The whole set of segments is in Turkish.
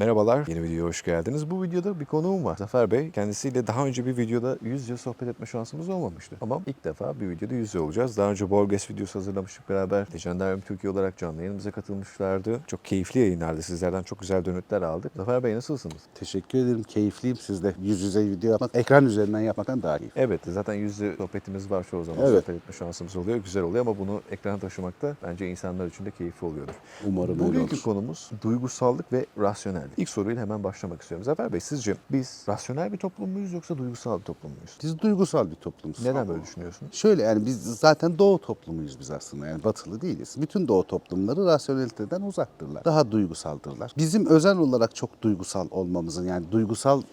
Merhabalar, yeni videoya hoş geldiniz. Bu videoda bir konuğum var. Zafer Bey, kendisiyle daha önce bir videoda yüz yüze sohbet etme şansımız olmamıştı. Ama ilk defa bir videoda yüz yüze olacağız. Daha önce Borges videosu hazırlamıştık beraber. Legendaryum Türkiye olarak canlı yayınımıza katılmışlardı. Çok keyifli yayınlardı. Sizlerden çok güzel dönütler aldık. Zafer Bey nasılsınız? Teşekkür ederim. Keyifliyim sizde. Yüz yüze video yapmak, ekran üzerinden yapmaktan daha keyifli. Evet, zaten yüz yüze sohbetimiz var çoğu zaman. Evet. Sohbet etme şansımız oluyor. Güzel oluyor ama bunu ekrana taşımak da bence insanlar için de keyifli oluyordur. Umarım öyle Bugünkü olur. konumuz duygusallık ve rasyonellik. İlk soruyla hemen başlamak istiyorum. Zafer Bey sizce biz rasyonel bir toplum muyuz yoksa duygusal bir toplum muyuz? Biz duygusal bir toplumuz. Neden böyle düşünüyorsunuz? Şöyle yani biz zaten doğu toplumuyuz biz aslında yani batılı değiliz. Bütün doğu toplumları rasyoneliteden uzaktırlar. Daha duygusaldırlar. Bizim özel olarak çok duygusal olmamızın yani duygusallık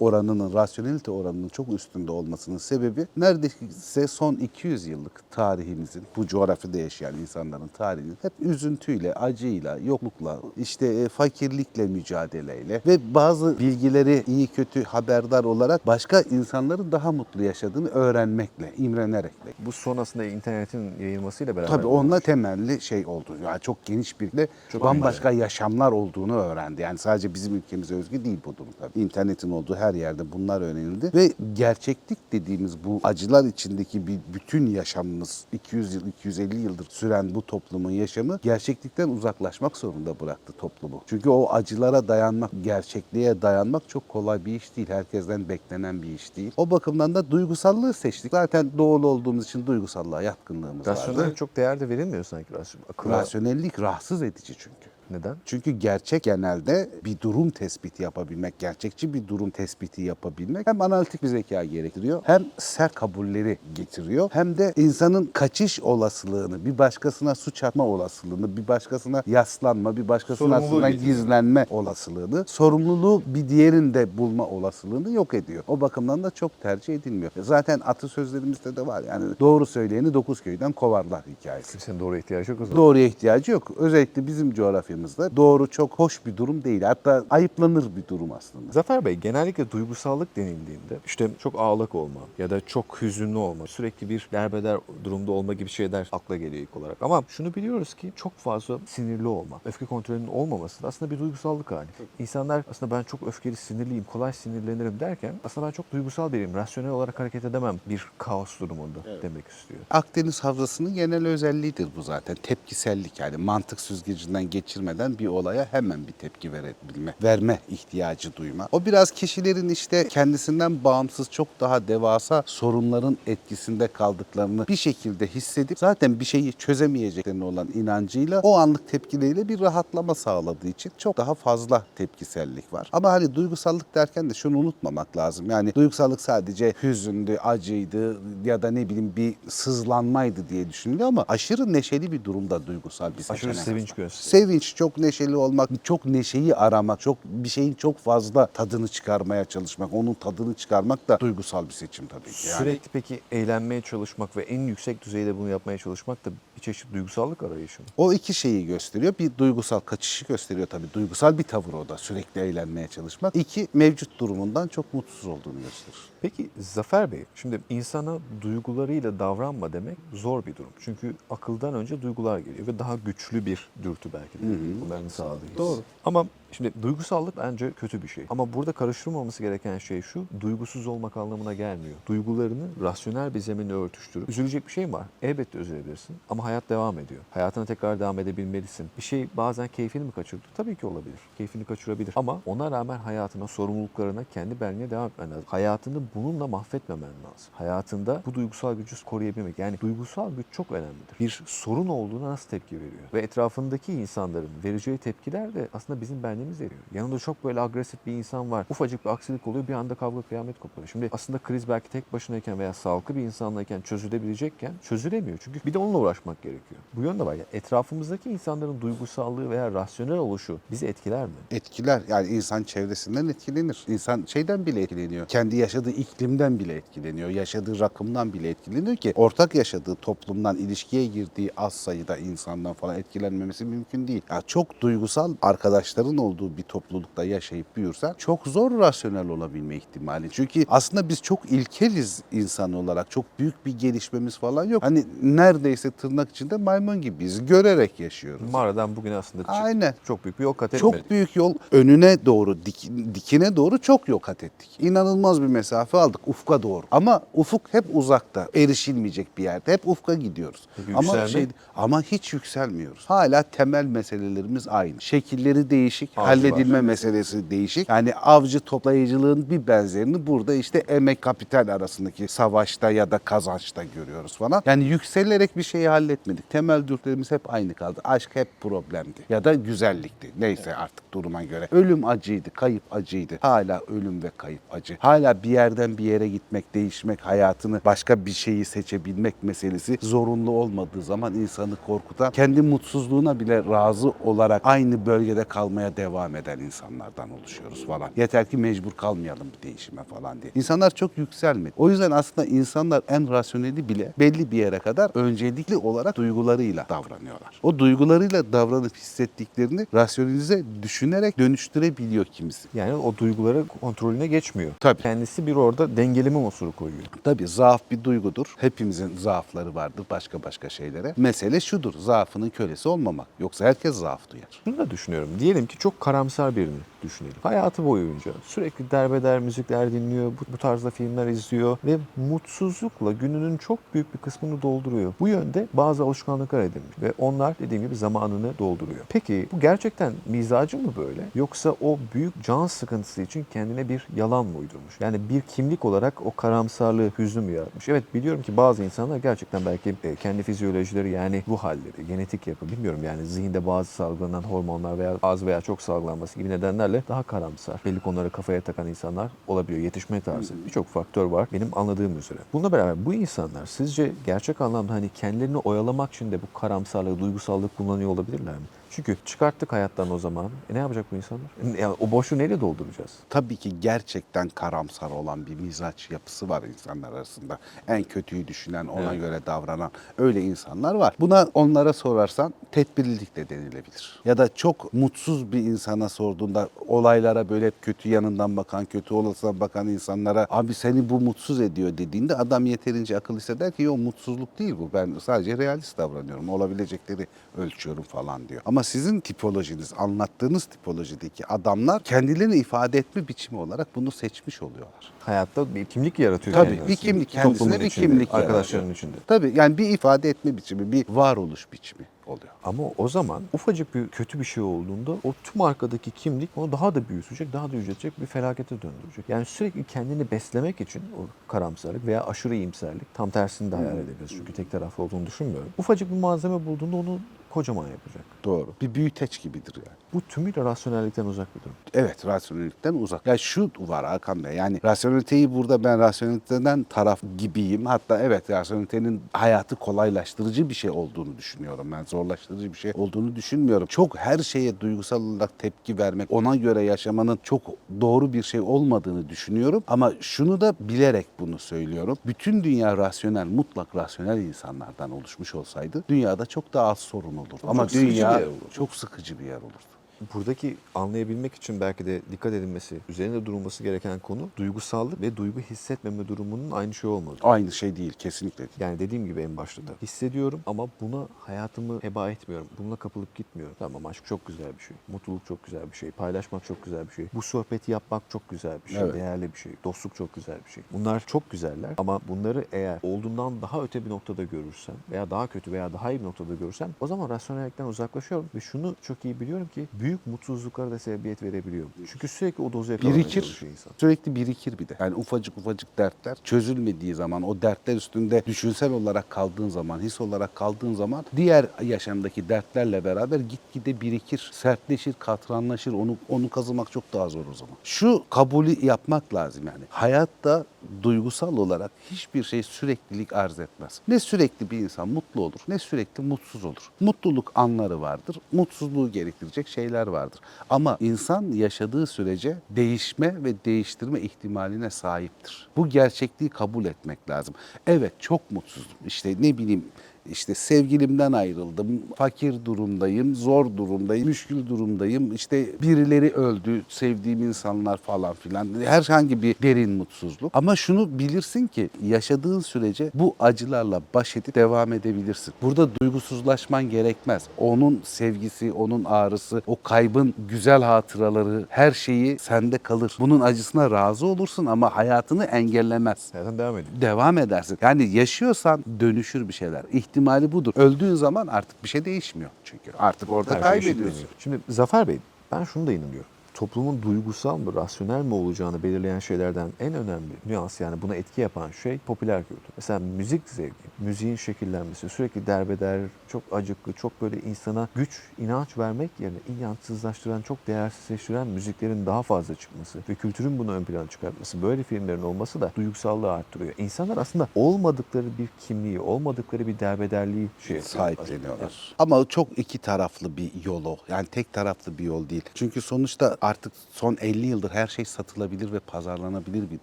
oranının, rasyonelite oranının çok üstünde olmasının sebebi neredeyse son 200 yıllık tarihimizin, bu coğrafyada yaşayan insanların tarihinin hep üzüntüyle, acıyla, yoklukla, işte e, fakirlikle mücadeleyle ve bazı bilgileri iyi kötü haberdar olarak başka insanların daha mutlu yaşadığını öğrenmekle, imrenerekle. Bu son aslında internetin yayılmasıyla beraber. Tabii onunla temelli şey oldu. Yani çok geniş bir de Çok bambaşka yaşamlar olduğunu öğrendi. Yani sadece bizim ülkemize özgü değil bu durum tabii. İnternetin olduğu her yerde bunlar öğrenildi ve gerçeklik dediğimiz bu acılar içindeki bir bütün yaşamımız 200 yıl 250 yıldır süren bu toplumun yaşamı gerçeklikten uzaklaşmak zorunda bıraktı toplumu. Çünkü o acılara dayanmak, gerçekliğe dayanmak çok kolay bir iş değil. Herkesten beklenen bir iş değil. O bakımdan da duygusallığı seçtik. Zaten doğulu olduğumuz için duygusallığa yatkınlığımız vardı. Rasyonel çok değer de verilmiyor sanki. Akılla. Rasyonellik rahatsız edici çünkü. Neden? Çünkü gerçek genelde bir durum tespiti yapabilmek, gerçekçi bir durum tespiti yapabilmek hem analitik bir zeka gerektiriyor, hem sert kabulleri getiriyor, hem de insanın kaçış olasılığını, bir başkasına suç atma olasılığını, bir başkasına yaslanma, bir başkasının aslında gizlenme olasılığını, sorumluluğu bir diğerinde bulma olasılığını yok ediyor. O bakımdan da çok tercih edilmiyor. Zaten atasözlerimizde de var yani doğru söyleyeni dokuz köyden kovarlar hikayesi. Kimsenin doğru ihtiyacı yok o zaman. Doğruya ihtiyacı yok. Özellikle bizim coğrafyamızda doğru çok hoş bir durum değil. Hatta ayıplanır bir durum aslında. Zafer Bey genellikle duygusallık denildiğinde işte çok ağlak olma ya da çok hüzünlü olma, sürekli bir derbeder durumda olma gibi şeyler akla geliyor ilk olarak. Ama şunu biliyoruz ki çok fazla sinirli olma, öfke kontrolünün olmaması da aslında bir duygusallık hali. İnsanlar aslında ben çok öfkeli, sinirliyim, kolay sinirlenirim derken aslında ben çok duygusal biriyim, rasyonel olarak hareket edemem bir kaos durumunda demek istiyor. Akdeniz Havzası'nın genel özelliğidir bu zaten. Tepkisellik yani mantık süzgecinden geçirmeden bir olaya hemen bir tepki verebilme, verme ihtiyacı duyma. O biraz kişilerin işte kendisinden bağımsız çok daha devasa sorunların etkisinde kaldıklarını bir şekilde hissedip zaten bir şeyi çözemeyeceklerine olan inancıyla o anlık tepkileriyle bir rahatlama sağladığı için çok daha fazla tepkisellik var. Ama hani duygusallık derken de şunu unutmamak lazım. Yani duygusallık sadece hüzündü, acıydı ya da ne bileyim bir sızlanmaydı diye düşünülüyor ama aşırı neşeli bir durumda duygusal bir seçenek. Aşırı sevinç gösteriyor. Sevinç, çok neşeli olmak, çok neşeyi aramak, çok bir şeyin çok fazla tadını çıkarmaya çalışmak, onun tadını çıkarmak da duygusal bir seçim tabii ki. Yani. Sürekli peki eğlenmeye çalışmak ve en yüksek düzeyde bunu yapmaya çalışmak da bir çeşit duygusallık arayışı mı? O iki şeyi gösteriyor. Bir duygusal kaçışı gösteriyor tabii. Duygusal bir tavır o da sürekli eğlenmeye çalışmak. İki mevcut durumundan çok mutsuz olduğunu gösterir. Peki Zafer Bey, şimdi insana duygularıyla davranma demek zor bir durum. Çünkü akıldan önce duygular geliyor ve daha güçlü bir dürtü belki de bunların sağladığı. his. Doğru. Ama şimdi duygusallık bence kötü bir şey. Ama burada karıştırılmaması gereken şey şu, duygusuz olmak anlamına gelmiyor. Duygularını rasyonel bir zeminle örtüştürüp üzülecek bir şey mi var? Elbette üzülebilirsin ama hayat devam ediyor. Hayatına tekrar devam edebilmelisin. Bir şey bazen keyfini mi kaçırdı? Tabii ki olabilir. Keyfini kaçırabilir. Ama ona rağmen hayatına, sorumluluklarına, kendi benliğine devam etmen lazım. Hayatını bununla mahvetmemen lazım. Hayatında bu duygusal gücü koruyabilmek. Yani duygusal güç çok önemlidir. Bir sorun olduğuna nasıl tepki veriyor? Ve etrafındaki insanların vereceği tepkiler de aslında bizim benliğimiz veriyor. Yanında çok böyle agresif bir insan var. Ufacık bir aksilik oluyor bir anda kavga kıyamet kopuyor. Şimdi aslında kriz belki tek başınayken veya sağlıklı bir insanlayken çözülebilecekken çözülemiyor. Çünkü bir de onunla uğraşmak gerekiyor. Bu yönde var. Yani etrafımızdaki insanların duygusallığı veya rasyonel oluşu bizi etkiler mi? Etkiler yani insan çevresinden etkilenir. İnsan şeyden bile etkileniyor. Kendi yaşadığı iklimden bile etkileniyor. Yaşadığı rakımdan bile etkileniyor ki ortak yaşadığı toplumdan ilişkiye girdiği az sayıda insandan falan etkilenmemesi mümkün değil. Yani çok duygusal arkadaşların olduğu olduğu bir toplulukta yaşayıp büyürsen çok zor rasyonel olabilme ihtimali. Çünkü aslında biz çok ilkeliz insan olarak. Çok büyük bir gelişmemiz falan yok. Hani neredeyse tırnak içinde maymun gibiyiz. Görerek yaşıyoruz. Mağaradan bugüne aslında çık- Aynen. çok büyük bir yol kat etmedik. Çok büyük yol önüne doğru, dik- dikine doğru çok yol kat ettik. İnanılmaz bir mesafe aldık ufka doğru. Ama ufuk hep uzakta, erişilmeyecek bir yerde. Hep ufka gidiyoruz. Peki ama şey ama hiç yükselmiyoruz. Hala temel meselelerimiz aynı. Şekilleri değişik, Halledilme meselesi değişik. Yani avcı toplayıcılığın bir benzerini burada işte emek kapital arasındaki savaşta ya da kazançta görüyoruz falan. Yani yükselerek bir şeyi halletmedik. Temel dürtülerimiz hep aynı kaldı. Aşk hep problemdi ya da güzellikti. Neyse artık duruma göre. Ölüm acıydı, kayıp acıydı. Hala ölüm ve kayıp acı. Hala bir yerden bir yere gitmek, değişmek, hayatını başka bir şeyi seçebilmek meselesi zorunlu olmadığı zaman insanı korkutan, kendi mutsuzluğuna bile razı olarak aynı bölgede kalmaya devam eden insanlardan oluşuyoruz falan. Yeter ki mecbur kalmayalım bir değişime falan diye. İnsanlar çok yükselmedi. O yüzden aslında insanlar en rasyoneli bile belli bir yere kadar öncelikli olarak duygularıyla davranıyorlar. O duygularıyla davranıp hissettiklerini rasyonelize düşünerek dönüştürebiliyor kimisi. Yani o duyguları kontrolüne geçmiyor. Tabii. Kendisi bir orada dengeleme unsuru koyuyor. Tabii zaaf bir duygudur. Hepimizin zaafları vardır başka başka şeylere. Mesele şudur. Zaafının kölesi olmamak. Yoksa herkes zaaf duyar. Şunu da düşünüyorum. Diyelim ki çok karamsar birini düşünelim. Hayatı boyunca sürekli derbeder müzikler dinliyor, bu, bu tarzda filmler izliyor ve mutsuzlukla gününün çok büyük bir kısmını dolduruyor. Bu yönde bazı alışkanlıklar edinmiş ve onlar dediğim gibi zamanını dolduruyor. Peki bu gerçekten mizacı mı böyle? Yoksa o büyük can sıkıntısı için kendine bir yalan mı uydurmuş? Yani bir kimlik olarak o karamsarlığı, hüznü mü yaratmış? Evet biliyorum ki bazı insanlar gerçekten belki e, kendi fizyolojileri yani bu halleri, genetik yapı bilmiyorum yani zihinde bazı salgılanan hormonlar veya az veya çok salgılanması gibi nedenlerle daha karamsar. Belli konuları kafaya takan insanlar olabiliyor. Yetişme tarzı. Birçok faktör var benim anladığım üzere. Bununla beraber bu insanlar sizce gerçek anlamda hani kendilerini oyalamak için de bu karamsarlığı, duygusallık kullanıyor olabilirler mi? Çünkü çıkarttık hayattan o zaman. E ne yapacak bu insanlar? E, Yani o boşu neyle dolduracağız? Tabii ki gerçekten karamsar olan bir mizaç yapısı var insanlar arasında. En kötüyü düşünen, ona Evet. göre davranan öyle insanlar var. Buna onlara sorarsan tedbirlilik de denilebilir. Ya da çok mutsuz bir insana sorduğunda olaylara böyle hep kötü yanından bakan, kötü olasılığa bakan insanlara abi seni bu mutsuz ediyor dediğinde adam yeterince akıl hisseder ki yok mutsuzluk değil bu. Ben sadece realist davranıyorum. Olabilecekleri ölçüyorum falan diyor. Ama sizin tipolojiniz, anlattığınız tipolojideki adamlar kendilerini ifade etme biçimi olarak bunu seçmiş oluyorlar. Hayatta bir kimlik yaratıyor. Tabii, kendisi. bir kimlik, kendisine Toplumun bir içinde, kimlik Arkadaşlarının yaratıyor. içinde. Tabii yani bir ifade etme biçimi, bir varoluş biçimi oluyor. Ama o zaman ufacık bir kötü bir şey olduğunda o tüm arkadaki kimlik onu daha da büyütecek, daha da yüceltecek bir felakete döndürecek. Yani sürekli kendini beslemek için o karamsarlık veya aşırı iyimserlik tam tersini de hayal edebiliriz. Çünkü tek taraflı olduğunu düşünmüyorum. Ufacık bir malzeme bulduğunda onu kocaman yapacak. Doğru. Bir büyüteç gibidir yani. Bu tümüyle rasyonellikten uzak bir durum. Evet, rasyonellikten uzak. Ya şu var Hakan Bey, yani rasyoneliteyi burada ben rasyoneliteden taraf gibiyim. Hatta evet rasyonelitenin hayatı kolaylaştırıcı bir şey olduğunu düşünüyorum. Ben zorlaştırıcı bir şey olduğunu düşünmüyorum. Çok her şeye duygusal olarak tepki vermek, ona göre yaşamanın çok doğru bir şey olmadığını düşünüyorum. Ama şunu da bilerek bunu söylüyorum. Bütün dünya rasyonel, mutlak rasyonel insanlardan oluşmuş olsaydı dünyada çok daha az sorun olurdu. Ama Çok sıkıcı bir dünya yer çok sıkıcı bir yer olurdu. Buradaki anlayabilmek için belki de dikkat edilmesi, üzerinde durulması gereken konu duygusallık ve duygu hissetmeme durumunun aynı şey olmadığı. Aynı şey değil, kesinlikle değil. Yani dediğim gibi en başta da hissediyorum ama buna hayatımı heba etmiyorum. Bununla kapılıp gitmiyorum. Tamam aşk çok güzel bir şey. Mutluluk çok güzel bir şey. Paylaşmak çok güzel bir şey. Bu sohbeti yapmak çok güzel bir şey. Evet. Değerli bir şey. Dostluk çok güzel bir şey. Bunlar çok güzeller ama bunları eğer olduğundan daha öte bir noktada görürsem veya daha kötü veya daha iyi bir noktada görürsem o zaman rasyonellikten uzaklaşıyorum ve şunu çok iyi biliyorum ki büyük mutsuzluklara da sebebiyet verebiliyor. Çünkü sürekli o dozu yakalamaya Birikir. insan. Sürekli birikir bir de. Yani ufacık ufacık dertler çözülmediği zaman, o dertler üstünde düşünsel olarak kaldığın zaman, his olarak kaldığın zaman diğer yaşamdaki dertlerle beraber gitgide birikir, sertleşir, katranlaşır. Onu onu kazımak çok daha zor o zaman. Şu kabulü yapmak lazım yani. Hayatta duygusal olarak hiçbir şey süreklilik arz etmez. Ne sürekli bir insan mutlu olur, ne sürekli mutsuz olur. Mutluluk anları vardır, mutsuzluğu gerektirecek şeyler vardır. Ama insan yaşadığı sürece değişme ve değiştirme ihtimaline sahiptir. Bu gerçekliği kabul etmek lazım. Evet çok mutsuzum. İşte ne bileyim işte sevgilimden ayrıldım, fakir durumdayım, zor durumdayım, müşkül durumdayım. İşte birileri öldü, sevdiğim insanlar falan filan. Herhangi bir derin mutsuzluk. Ama şunu bilirsin ki yaşadığın sürece bu acılarla baş edip devam edebilirsin. Burada duygusuzlaşman gerekmez. Onun sevgisi, onun ağrısı, o kaybın güzel hatıraları, her şeyi sende kalır. Bunun acısına razı olursun ama hayatını engellemez Zaten devam edin. devam edersin. Yani yaşıyorsan dönüşür bir şeyler. İhtimali budur. Öldüğün zaman artık bir şey değişmiyor çünkü. Artık orada şey kaybediyorsun. Şimdi Zafer Bey ben şunu da inanıyorum. Toplumun duygusal mı, rasyonel mi olacağını belirleyen şeylerden en önemli nüans yani buna etki yapan şey popüler kültür. Mesela müzik zevki, müziğin şekillenmesi, sürekli derbeder, çok acıklı, çok böyle insana güç, inanç vermek yerine inançsızlaştıran, çok değersizleştiren müziklerin daha fazla çıkması ve kültürün bunu ön plana çıkartması, böyle filmlerin olması da duygusallığı arttırıyor. İnsanlar aslında olmadıkları bir kimliği, olmadıkları bir derbederliği şey sahipleniyorlar. Ama o çok iki taraflı bir yol o. Yani tek taraflı bir yol değil. Çünkü sonuçta artık son 50 yıldır her şey satılabilir ve pazarlanabilir bir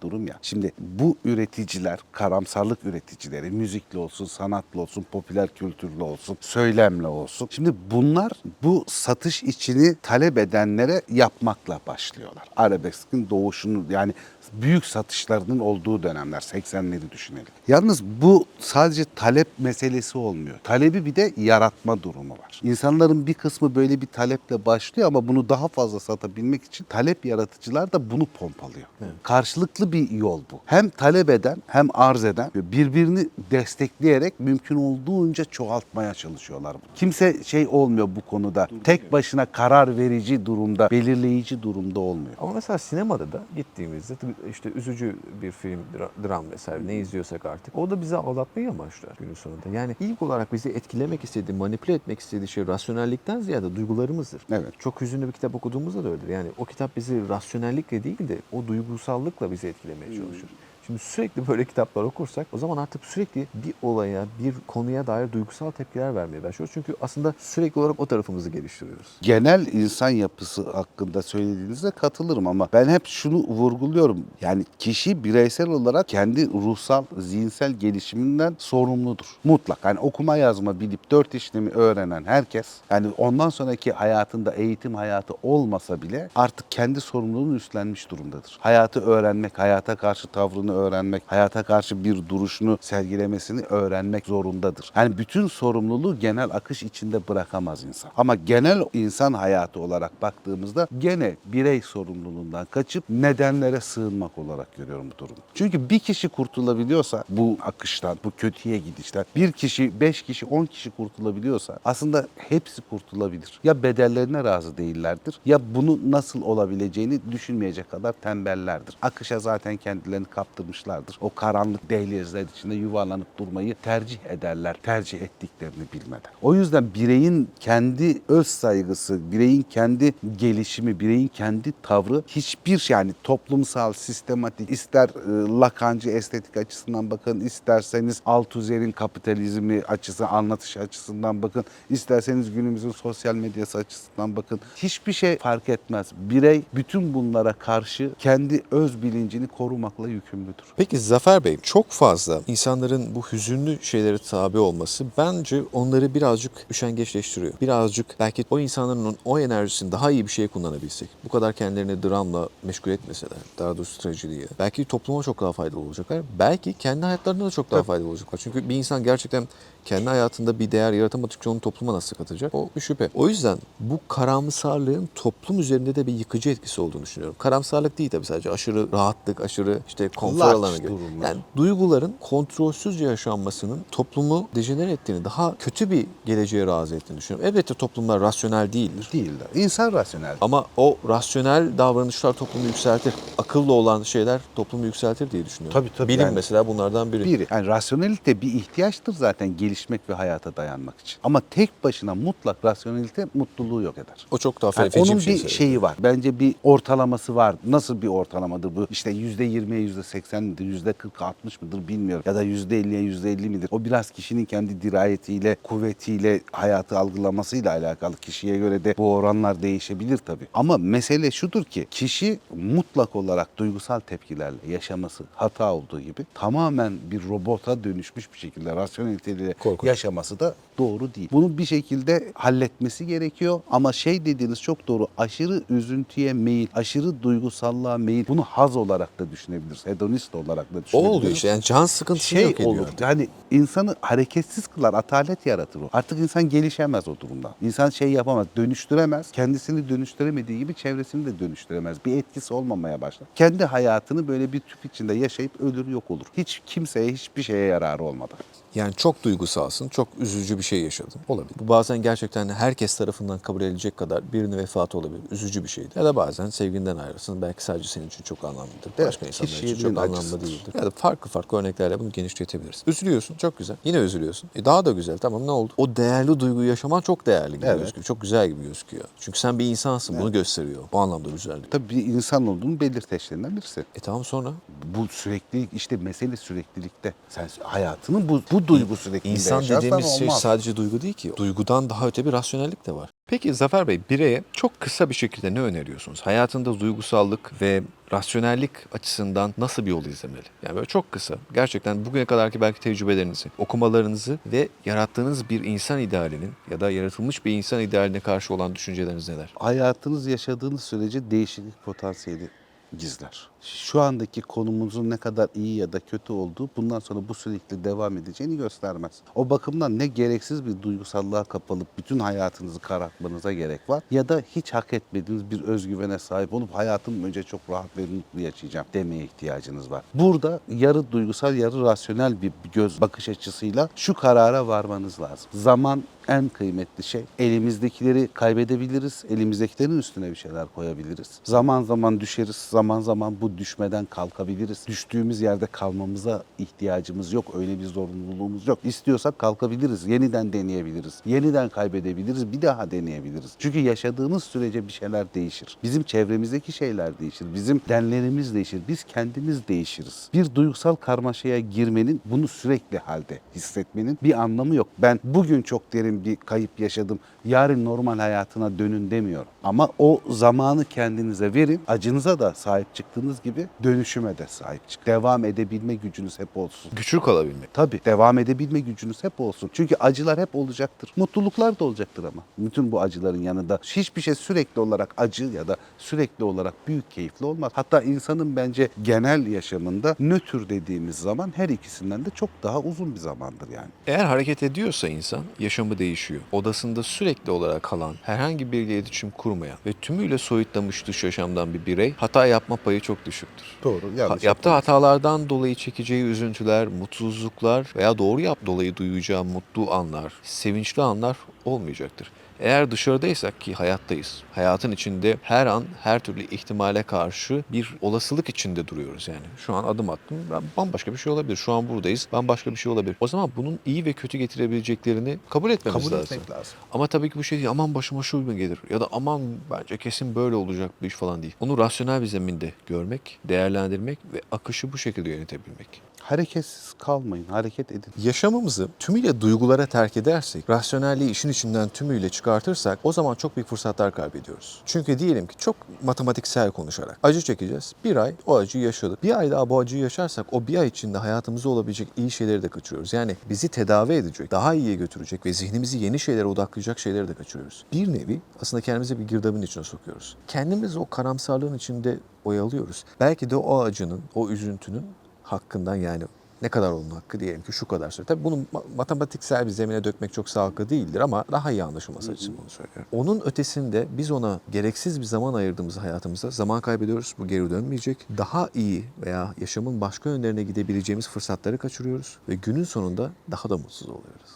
durum ya. Şimdi bu üreticiler, karamsarlık üreticileri, müzikli olsun, sanatlı olsun, popüler kültürlü olsun, söylemle olsun. Şimdi bunlar bu satış içini talep edenlere yapmakla başlıyorlar. Arabeskin doğuşunu yani büyük satışlarının olduğu dönemler 80'leri düşünelim. Yalnız bu sadece talep meselesi olmuyor. Talebi bir de yaratma durumu var. İnsanların bir kısmı böyle bir taleple başlıyor ama bunu daha fazla satabilmek için talep yaratıcılar da bunu pompalıyor. Karşılıklı bir yol bu. Hem talep eden hem arz eden birbirini destekleyerek mümkün olduğunca çoğaltmaya çalışıyorlar. Kimse şey olmuyor bu konuda. Tek başına karar verici durumda, belirleyici durumda olmuyor. Ama mesela sinemada da gittiğimizde tabii işte üzücü bir film, dra- dram vesaire ne izliyorsak artık o da bizi aldatmayı amaçlar günün sonunda. Yani ilk olarak bizi etkilemek istediği, manipüle etmek istediği şey rasyonellikten ziyade duygularımızdır. Evet. Çok hüzünlü bir kitap okuduğumuzda da öyledir. Yani o kitap bizi rasyonellikle değil de o duygusallıkla bizi etkilemeye çalışır. Şimdi sürekli böyle kitaplar okursak o zaman artık sürekli bir olaya, bir konuya dair duygusal tepkiler vermeye başlıyoruz. Çünkü aslında sürekli olarak o tarafımızı geliştiriyoruz. genel insan yapısı hakkında söylediğinizde katılırım ama ben hep şunu vurguluyorum. Yani kişi bireysel olarak kendi ruhsal, zihinsel gelişiminden sorumludur. Mutlak. Yani okuma yazma bilip dört işlemi öğrenen herkes yani ondan sonraki hayatında eğitim hayatı olmasa bile artık kendi sorumluluğunu üstlenmiş durumdadır. Hayatı öğrenmek, hayata karşı tavrını öğrenmek, hayata karşı bir duruşunu sergilemesini öğrenmek zorundadır. Yani bütün sorumluluğu genel akış içinde bırakamaz insan. Ama genel insan hayatı olarak baktığımızda gene birey sorumluluğundan kaçıp nedenlere sığınmak olarak görüyorum bu durumu. Çünkü bir kişi kurtulabiliyorsa bu akıştan, bu kötüye gidişten, bir kişi, beş kişi, on kişi kurtulabiliyorsa aslında hepsi kurtulabilir. Ya bedellerine razı değillerdir ya bunu nasıl olabileceğini düşünmeyecek kadar tembellerdir. Akışa zaten kendilerini kaptırmışlardır. O karanlık dehlizler içinde yuvarlanıp durmayı tercih ederler. Tercih ettiklerini bilmeden. O yüzden bireyin kendi öz saygısı, bireyin kendi gelişimi, bireyin kendi tavrı hiçbir şey yani toplumsal, sistematik, ister e, Lakancı estetik açısından bakın, isterseniz Althusser'in kapitalizmi açısı, anlatış açısından bakın, isterseniz günümüzün sosyal medyası açısından bakın. Hiçbir şey fark etmez. Birey bütün bunlara karşı kendi öz bilincini korumakla yükümlüdür. Peki Zafer Bey çok fazla insanların bu hüzünlü şeylere tabi olması bence onları birazcık üşengeçleştiriyor. Birazcık belki o insanların o- o enerjisini daha iyi bir şeye kullanabilsek. Bu kadar kendilerini dramla meşgul etmeseler. Daha doğrusu trajediye. Belki topluma çok daha faydalı olacaklar. Belki kendi hayatlarına da çok daha faydalı olacaklar. Çünkü bir insan gerçekten kendi hayatında bir değer yaratamadıkça onu topluma nasıl katacak? O bir şüphe. O yüzden bu karamsarlığın toplum üzerinde de bir yıkıcı etkisi olduğunu düşünüyorum. Karamsarlık değil tabii sadece aşırı rahatlık, aşırı işte konfor Large alanı gibi. durumlar. Yani duyguların kontrolsüzce yaşanmasının toplumu dejenere ettiğini, daha kötü bir geleceğe razı ettiğini düşünüyorum. Elbette toplumlar rasyonel değildir. Değiller. İnsan rasyonel. Ama o rasyonel davranışlar toplumu yükseltir. Akıllı olan şeyler toplumu yükseltir diye düşünüyorum. Tabii, tabii. Bilim Yani- mesela bunlardan biri. Bir, yani rasyonelite bir ihtiyaçtır zaten gelişmek ve hayata dayanmak için. Ama tek başına mutlak rasyonelite mutluluğu yok eder. O çok daha Yani onun bir şey. şeyi var. Bence bir ortalaması var. Nasıl bir ortalamadır bu? İşte yüzde yirmiye yüzde seksen midir? Yüzde kırk altmış mıdır bilmiyorum. Ya da yüzde elliye yüzde elli midir? O biraz kişinin kendi dirayetiyle, kuvvetiyle, hayatı algılamasıyla alakalı. Kişiye göre de bu oranlar değişebilir tabii. Ama mesele şudur ki kişi mutlak olarak duygusal tepkilerle yaşaması hata olduğu gibi tamamen bir robota dönüşmüş bir şekilde rasyoneliteyle Korkunç. Yaşaması da doğru değil. Bunu bir şekilde halletmesi gerekiyor ama şey dediğiniz çok doğru. Aşırı üzüntüye meyil, aşırı duygusallığa meyil. Bunu haz olarak da düşünebiliriz. Hedonist olarak da O düşünebiliriz. oluyor işte yani can sıkıntısı şey yok ediyor. olur. Yani insanı hareketsiz kılar, atalet yaratır o. Artık insan gelişemez o durumda. İnsan şey yapamaz, dönüştüremez. Kendisini dönüştüremediği gibi çevresini de dönüştüremez. Bir etkisi olmamaya başlar. Kendi hayatını böyle bir tüp içinde yaşayıp ölür yok olur. Hiç kimseye hiçbir şeye yararı olmadan. Yani çok duygusalsın, çok üzücü bir şey yaşadın. Olabilir. Bu bazen gerçekten herkes tarafından kabul edilecek kadar birinin vefatı olabilir. Üzücü bir şeydir. Ya da bazen sevginden ayrılsın. Belki sadece senin için çok anlamlıdır. Evet, Başka insanlar için çok anlamlı acısıdır. değildir. Ya da farklı farklı örneklerle bunu genişletebiliriz. Üzülüyorsun, çok güzel. Yine üzülüyorsun. E daha da güzel. Tamam ne oldu? O değerli duyguyu yaşaman çok değerli gibi Evet. gözüküyor. Çok güzel gibi gözüküyor. Çünkü sen bir insansın. Bunu gösteriyor. Bu anlamda güzellik. Tabii bir insan olduğunu belirteçlerinden birisi. E tamam sonra? Bu süreklilik işte mesele süreklilikte. Sen hayatını bu, bu duygu sürekliliğinde İnsan dediğimiz şey olmaz. Sadece duygu değil ki. Duygudan daha öte bir rasyonellik de var. Peki Zafer Bey bireye çok kısa bir şekilde ne öneriyorsunuz? Hayatında duygusallık ve rasyonellik açısından nasıl bir yol izlemeli? Yani böyle çok kısa. Gerçekten bugüne kadarki belki tecrübelerinizi, okumalarınızı ve yarattığınız bir insan idealinin ya da yaratılmış bir insan idealine karşı olan düşünceleriniz neler? hayatınız yaşadığınız sürece değişiklik potansiyeli gizler. Şu andaki konumuzun ne kadar iyi ya da kötü olduğu bundan sonra bu sürekli devam edeceğini göstermez. O bakımdan ne gereksiz bir duygusallığa kapılıp bütün hayatınızı karartmanıza gerek var ya da hiç hak etmediğiniz bir özgüvene sahip olup hayatım önce çok rahat ve mutlu yaşayacağım demeye ihtiyacınız var. Burada yarı duygusal yarı rasyonel bir göz bakış açısıyla şu karara varmanız lazım. Zaman en kıymetli şey. Elimizdekileri kaybedebiliriz. Elimizdekilerin üstüne bir şeyler koyabiliriz. Zaman zaman düşeriz. Zaman zaman bu düşmeden kalkabiliriz. Düştüğümüz yerde kalmamıza ihtiyacımız yok. Öyle bir zorunluluğumuz yok. İstiyorsak kalkabiliriz. Yeniden deneyebiliriz. Yeniden kaybedebiliriz. Bir daha deneyebiliriz. Çünkü yaşadığımız sürece bir şeyler değişir. Bizim çevremizdeki şeyler değişir. Bizim denlerimiz değişir. Biz kendimiz değişiriz. Bir duygusal karmaşaya girmenin, bunu sürekli halde hissetmenin bir anlamı yok. Ben bugün çok derin bir kayıp yaşadım. Yarın normal hayatına dönün demiyorum. Ama o zamanı kendinize verin. Acınıza da sahip çıktığınız gibi dönüşüme de sahip çık. Devam edebilme gücünüz hep olsun. Güçlü kalabilmek. Tabii devam edebilme gücünüz hep olsun. Çünkü acılar hep olacaktır. Mutluluklar da olacaktır ama. Bütün bu acıların yanında hiçbir şey sürekli olarak acı ya da sürekli olarak büyük keyifli olmaz. Hatta insanın bence genel yaşamında nötr dediğimiz zaman her ikisinden de çok daha uzun bir zamandır yani. Eğer hareket ediyorsa insan yaşamı değişiyor. Odasında sürekli olarak kalan, herhangi bir iletişim kurmayan ve tümüyle soyutlamış dış yaşamdan bir birey hata yapma payı çok düşüktür. Doğru. Ha- yaptığı hatalardan dolayı çekeceği üzüntüler, mutsuzluklar veya doğru yap dolayı duyacağı mutlu anlar, sevinçli anlar olmayacaktır. Eğer dışarıdaysak ki hayattayız. Hayatın içinde her an her türlü ihtimale karşı bir olasılık içinde duruyoruz yani. Şu an adım attım. Ben bambaşka bir şey olabilir. Şu an buradayız. Bambaşka bir şey olabilir. O zaman bunun iyi ve kötü getirebileceklerini kabul etmemiz Kabul lazım. etmek lazım. Ama tabii ki bu şey değil. Aman başıma şu mu gelir? Ya da aman bence kesin böyle olacak bir iş falan değil. Onu rasyonel bir zeminde görmek, değerlendirmek ve akışı bu şekilde yönetebilmek. Hareketsiz kalmayın. Hareket edin. Yaşamımızı tümüyle duygulara terk edersek, rasyonelliği işin içinden tümüyle çıkartırsak o zaman çok büyük fırsatlar kaybediyoruz. Çünkü diyelim ki çok matematiksel konuşarak acı çekeceğiz. Bir ay o acıyı yaşadık. Bir ay daha bu acıyı yaşarsak o bir ay içinde hayatımızda olabilecek iyi şeyleri de kaçırıyoruz. Yani bizi tedavi edecek, daha iyiye götürecek ve zihnimizi yeni şeylere odaklayacak şeyleri de kaçırıyoruz. Bir nevi aslında kendimizi bir girdabın içine sokuyoruz. Kendimizi o karamsarlığın içinde oyalıyoruz. Belki de o acının, o üzüntünün hakkından yani ne kadar onun hakkı diyelim ki şu kadar süre. Tabii bunu ma- matematiksel bir zemine dökmek çok sağlıklı değildir ama daha iyi anlaşılması açısından bunu söylüyorum. Onun ötesinde biz ona gereksiz bir zaman ayırdığımız hayatımızda zaman kaybediyoruz. Bu geri dönmeyecek. Daha iyi veya yaşamın başka yönlerine gidebileceğimiz fırsatları kaçırıyoruz ve günün sonunda daha da mutsuz oluyoruz.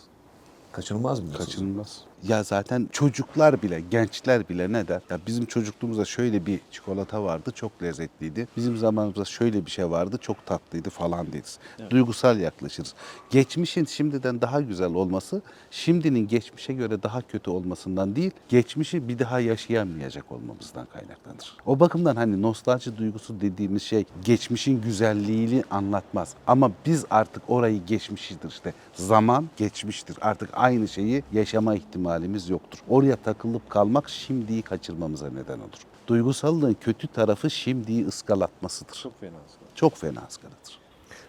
Kaçınılmaz mı? Kaçınılmaz. Ya zaten çocuklar bile, gençler bile ne der? Ya bizim çocukluğumuzda şöyle bir çikolata vardı, çok lezzetliydi. Bizim zamanımızda şöyle bir şey vardı, çok tatlıydı falan deriz. Duygusal yaklaşırız. Geçmişin şimdiden daha güzel olması, şimdinin geçmişe göre daha kötü olmasından değil, geçmişi bir daha yaşayamayacak olmamızdan kaynaklanır. O bakımdan hani nostalji duygusu dediğimiz şey geçmişin güzelliğini anlatmaz. Ama biz artık orayı geçmişizdir işte. Zaman geçmiştir. Artık aynı şeyi yaşama ihtimalimiz yoktur. Oraya takılıp kalmak şimdiyi kaçırmamıza neden olur. Duygusallığın kötü tarafı şimdiyi ıskalatmasıdır. Çok fena. Çok fena ıskaladır.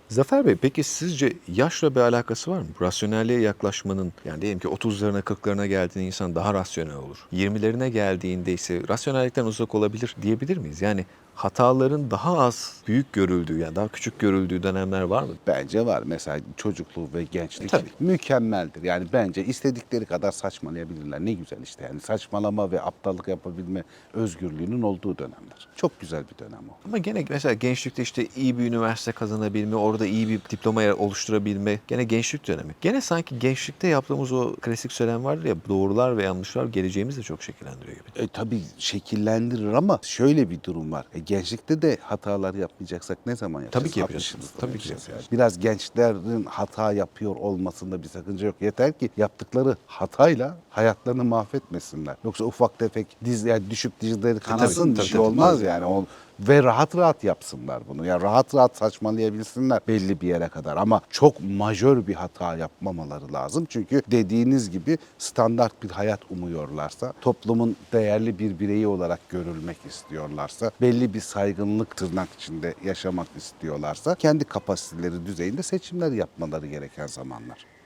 Zafer Bey peki sizce yaşla bir alakası var mı? Rasyonelliğe yaklaşmanın yani diyelim ki 30'larına 40'larına geldiğinde insan daha rasyonel olur. 20'lerine geldiğinde ise rasyonellikten uzak olabilir diyebilir miyiz? Yani hataların daha az büyük görüldüğü yani daha küçük görüldüğü dönemler var mı? Bence var. Mesela çocukluk ve gençlik Tabii. mükemmeldir. Yani bence istedikleri kadar saçmalayabilirler. Ne güzel işte yani saçmalama ve aptallık yapabilme özgürlüğünün olduğu dönemler. Çok güzel bir dönem o. Ama gene mesela gençlikte işte iyi bir üniversite kazanabilme, orada iyi bir diploma oluşturabilme gene gençlik dönemi. Gene sanki gençlikte yaptığımız o klasik söylem vardır ya doğrular ve yanlışlar geleceğimizi de çok şekillendiriyor gibi. E, tabii şekillendirir ama şöyle bir durum var. E, gençlikte de hatalar yapmayacaksak ne zaman yapacağız? Tabii ki yapacağız. 60'ımızda Tabii ki yapacağız yani. Biraz gençlerin hata yapıyor olmasında bir sakınca yok. Yeter ki yaptıkları hatayla hayatlarını mahvetmesinler. Yoksa ufak tefek diz, yani düşüp dizleri kanasın tabii, bir tabii, şey tabii. olmaz yani. O, ve rahat rahat yapsınlar bunu. Yani rahat rahat saçmalayabilsinler belli bir yere kadar ama çok majör bir hata yapmamaları lazım. Çünkü dediğiniz gibi standart bir hayat umuyorlarsa, toplumun değerli bir bireyi olarak görülmek istiyorlarsa, belli bir saygınlık tırnak içinde yaşamak istiyorlarsa kendi kapasiteleri düzeyinde seçimler yapmaları gereken zamanlar.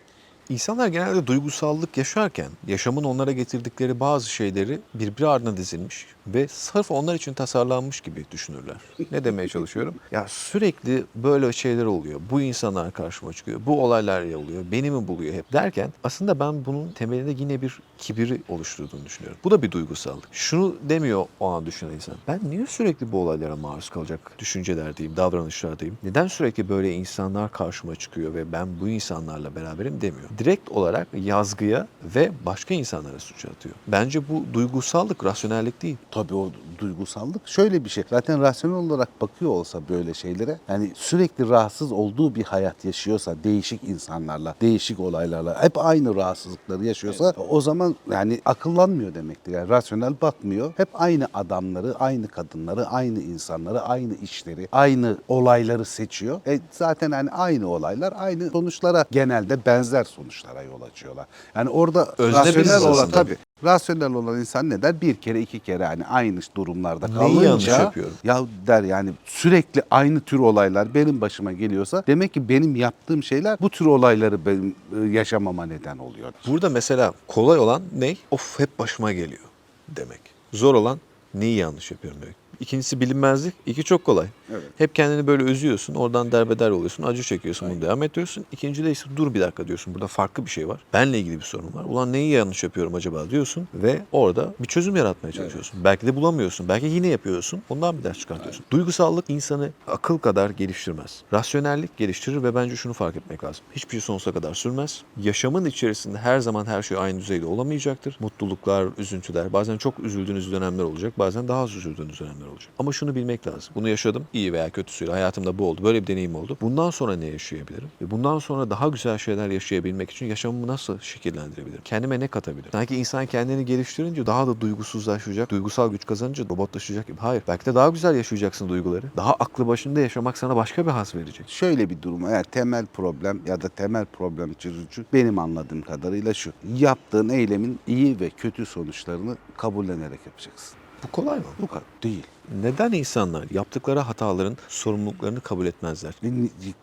İnsanlar genelde duygusallık yaşarken yaşamın onlara getirdikleri bazı şeyleri birbiri ardına dizilmiş ve sırf onlar için tasarlanmış gibi düşünürler. Ne demeye çalışıyorum? Ya sürekli böyle şeyler oluyor. Bu insanlar karşıma çıkıyor. Bu olaylar oluyor. Beni mi buluyor hep derken aslında ben bunun temelinde yine bir kibiri oluşturduğunu düşünüyorum. Bu da bir duygusallık. Şunu demiyor o an düşünen insan. Ben niye sürekli bu olaylara maruz kalacak düşüncelerdeyim, davranışlardayım? Neden sürekli böyle insanlar karşıma çıkıyor ve ben bu insanlarla beraberim demiyor. Direkt olarak yazgıya ve başka insanlara suç atıyor. Bence bu duygusallık, rasyonellik değil. Tabii o duygusallık şöyle bir şey. Zaten rasyonel olarak bakıyor olsa böyle şeylere yani sürekli rahatsız olduğu bir hayat yaşıyorsa değişik insanlarla, değişik olaylarla hep aynı rahatsızlıkları yaşıyorsa o zaman yani akıllanmıyor demektir. Yani rasyonel bakmıyor. Hep aynı adamları, aynı kadınları, aynı insanları, aynı işleri, aynı olayları seçiyor. E zaten yani aynı olaylar aynı sonuçlara genelde benzer sonuçlara yol açıyorlar. Yani orada Özne rasyonel olan aslında. tabii Rasyonel olan insan ne der? Bir kere iki kere hani aynı durumlarda kalınca yanlış yapıyorum? ya der yani sürekli aynı tür olaylar benim başıma geliyorsa demek ki benim yaptığım şeyler bu tür olayları benim e, yaşamama neden oluyor. Burada mesela kolay olan ne? Of hep başıma geliyor demek. Zor olan neyi yanlış yapıyorum demek. İkincisi bilinmezlik, iki çok kolay. Evet. Hep kendini böyle üzüyorsun, oradan derbeder oluyorsun, acı çekiyorsun, bunu devam ediyorsun. İkinci de ise dur bir dakika diyorsun, burada farklı bir şey var. Benle ilgili bir sorun var. Ulan neyi yanlış yapıyorum acaba diyorsun ve orada bir çözüm yaratmaya çalışıyorsun. Belki de bulamıyorsun, belki yine yapıyorsun, ondan bir ders çıkartıyorsun. Duygusallık insanı akıl kadar geliştirmez. Rasyonellik geliştirir ve bence şunu fark etmek lazım. Hiçbir şey sonsuza kadar sürmez. Yaşamın içerisinde her zaman her şey aynı düzeyde olamayacaktır. Mutluluklar, üzüntüler, bazen çok üzüldüğünüz dönemler olacak, bazen daha az üzüldüğünüz dönemler olacak. Ama şunu bilmek lazım. Bunu yaşadım, iyi veya kötüsüyle hayatımda bu oldu. Böyle bir deneyim oldu. Bundan sonra ne yaşayabilirim? Ve bundan sonra daha güzel şeyler yaşayabilmek için yaşamımı nasıl şekillendirebilirim? Kendime ne katabilirim? Sanki insan kendini geliştirince daha da duygusuzlaşacak, duygusal güç kazanınca robotlaşacak gibi. Hayır. Belki de daha güzel yaşayacaksın duyguları. Daha aklı başında yaşamak sana başka bir haz verecek. Şöyle bir durum eğer temel problem ya da temel problem çözücü benim anladığım kadarıyla şu. Yaptığın eylemin iyi ve kötü sonuçlarını kabullenerek yapacaksın. Bu kolay mı? Bu kadar değil. Neden insanlar yaptıkları hataların sorumluluklarını kabul etmezler?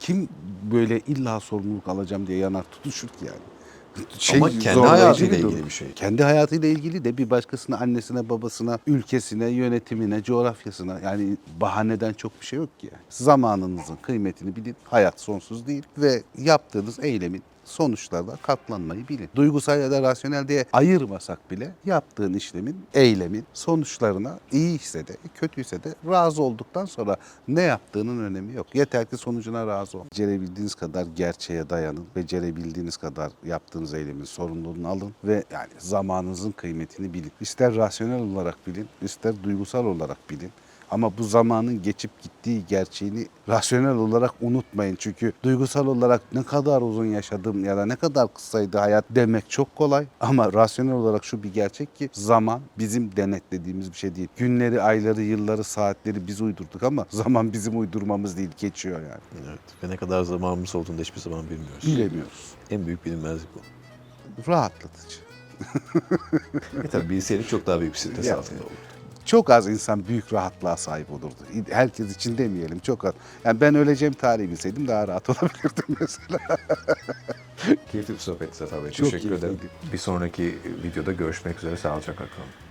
Kim böyle illa sorumluluk alacağım diye yanar tutuşur ki yani. Şey, Ama kendi hayatıyla durum. ilgili bir şey. Kendi hayatıyla ilgili de bir başkasına, annesine, babasına, ülkesine, yönetimine, coğrafyasına yani bahaneden çok bir şey yok ki yani. Zamanınızın kıymetini bilin. Hayat sonsuz değil ve yaptığınız eylemin sonuçlarına katlanmayı bilin. Duygusal ya da rasyonel diye ayırmasak bile yaptığın işlemin, eylemin sonuçlarına iyiyse de kötüyse de razı olduktan sonra ne yaptığının önemi yok. Yeter ki sonucuna razı ol. Becerebildiğiniz kadar gerçeğe dayanın. Becerebildiğiniz kadar yaptığınız eylemin sorumluluğunu alın ve yani zamanınızın kıymetini bilin. İster rasyonel olarak bilin, ister duygusal olarak bilin. Ama bu zamanın geçip gittiği gerçeğini rasyonel olarak unutmayın. Çünkü duygusal olarak ne kadar uzun yaşadım ya da ne kadar kısaydı hayat demek çok kolay. Ama rasyonel olarak şu bir gerçek ki zaman bizim denetlediğimiz bir şey değil. Günleri, ayları, yılları, saatleri biz uydurduk ama zaman bizim uydurmamız değil. Geçiyor yani. Evet. Ve ne kadar zamanımız olduğunu da hiçbir zaman bilmiyoruz. Bilemiyoruz. En büyük bilinmezlik bu. Rahatlatıcı. E tabii bilseydik çok daha büyük bir stres altında olurdu. Çok az insan büyük rahatlığa sahip olurdu. Herkes için demeyelim çok az. Yani ben öleceğim tarihi bilseydim daha rahat olabilirdim mesela. Keyifli bir sohbetti Zafer Bey. Çok Teşekkür ederim. Bir sonraki videoda görüşmek üzere. Sağlıcakla kalın.